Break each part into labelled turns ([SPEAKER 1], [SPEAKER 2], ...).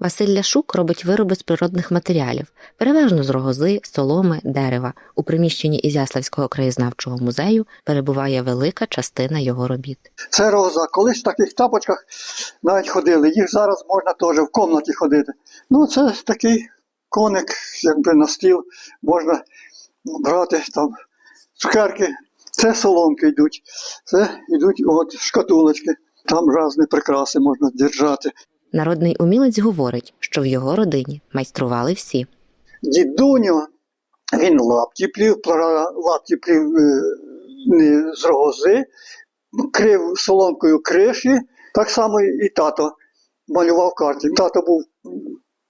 [SPEAKER 1] Василь Ляшук робить вироби з природних матеріалів, переважно з рогози, соломи, дерева. У приміщенні Ізяславського краєзнавчого музею перебуває велика частина його робіт.
[SPEAKER 2] Це роза. Колись в таких тапочках навіть ходили. Їх зараз можна теж в кімнаті ходити. Ну, це такий коник, якби на стіл можна брати там цукерки. Це соломки йдуть. Це йдуть от шкатулочки. Там різні прикраси можна держати.
[SPEAKER 1] Народний умілець говорить, що в його родині майстрували всі.
[SPEAKER 2] Дідуню, він лапті плів, лапті плів е, не з рогози, крив соломкою криші, так само і тато малював карти. Тато був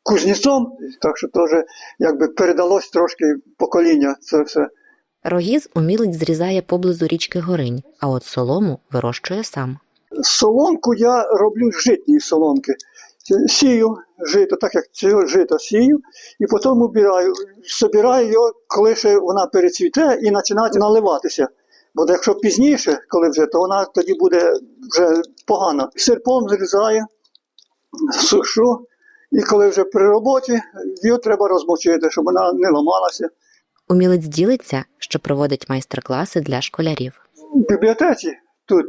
[SPEAKER 2] кузнецом, так що теж якби передалось трошки покоління це все.
[SPEAKER 1] Рогіз умілець зрізає поблизу річки Горинь, а от солому вирощує сам.
[SPEAKER 2] Соломку я роблю з житньої соломки. Сію жито, так як це жито сію, і потім убираю, собираю його, коли ще вона перецвіте і починає наливатися. Бо якщо пізніше, коли вже, то вона тоді буде вже погано. Серпом зрізаю, сушу, і коли вже при роботі, її треба розмочити, щоб вона не ламалася.
[SPEAKER 1] Умілець ділиться, що проводить майстер-класи для школярів.
[SPEAKER 2] в бібліотеці тут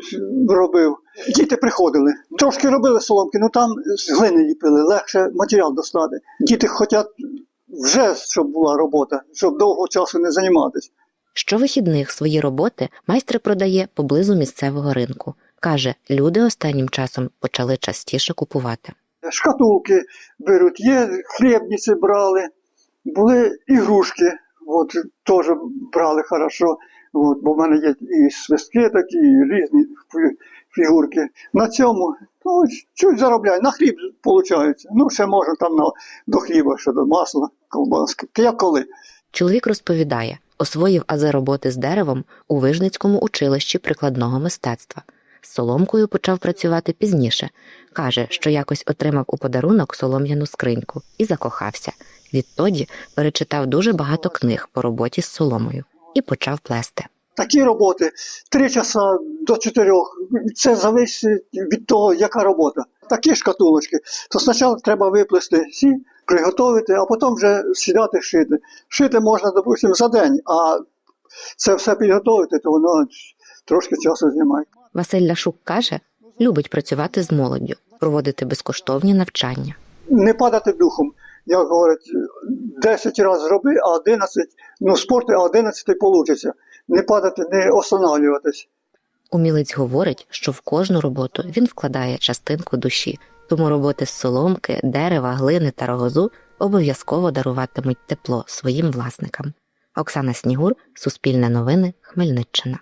[SPEAKER 2] робив. Діти приходили. Трошки робили соломки, ну там з глини ліпили, легше матеріал достати. Діти хочуть вже, щоб була робота, щоб довго часу не займатися.
[SPEAKER 1] Щовихідних свої роботи майстер продає поблизу місцевого ринку. Каже, люди останнім часом почали частіше купувати.
[SPEAKER 2] Шкатулки беруть, є хлібниці брали, були ігрушки, от теж брали хорошо. От, бо в мене є і свистки такі, і різні фігурки. На цьому ну, чуть заробляю, на хліб виходить. Ну, ще можна там на, до хліба, що до масла, колбаски. Як коли.
[SPEAKER 1] Чоловік розповідає, освоїв ази роботи з деревом у Вижницькому училищі прикладного мистецтва. З соломкою почав працювати пізніше. Каже, що якось отримав у подарунок солом'яну скриньку і закохався. Відтоді перечитав дуже багато книг по роботі з соломою і почав плести.
[SPEAKER 2] Такі роботи три часа до чотирьох. Це залежить від того, яка робота. Такі шкатулочки, то спочатку треба виплести всі, приготувати, а потім вже сідати шити. Шити можна, допустимо, за день, а це все підготувати, то воно трошки часу знімає.
[SPEAKER 1] Василь Ляшук каже, любить працювати з молоддю, проводити безкоштовні навчання.
[SPEAKER 2] Не падати духом. Як говорять, 10 разів зроби, а 11, ну спорти, а 11 вийде. Не падати, не останавливатись.
[SPEAKER 1] Умілець говорить, що в кожну роботу він вкладає частинку душі, тому роботи з соломки, дерева, глини та рогозу обов'язково даруватимуть тепло своїм власникам. Оксана Снігур, Суспільне новини, Хмельниччина.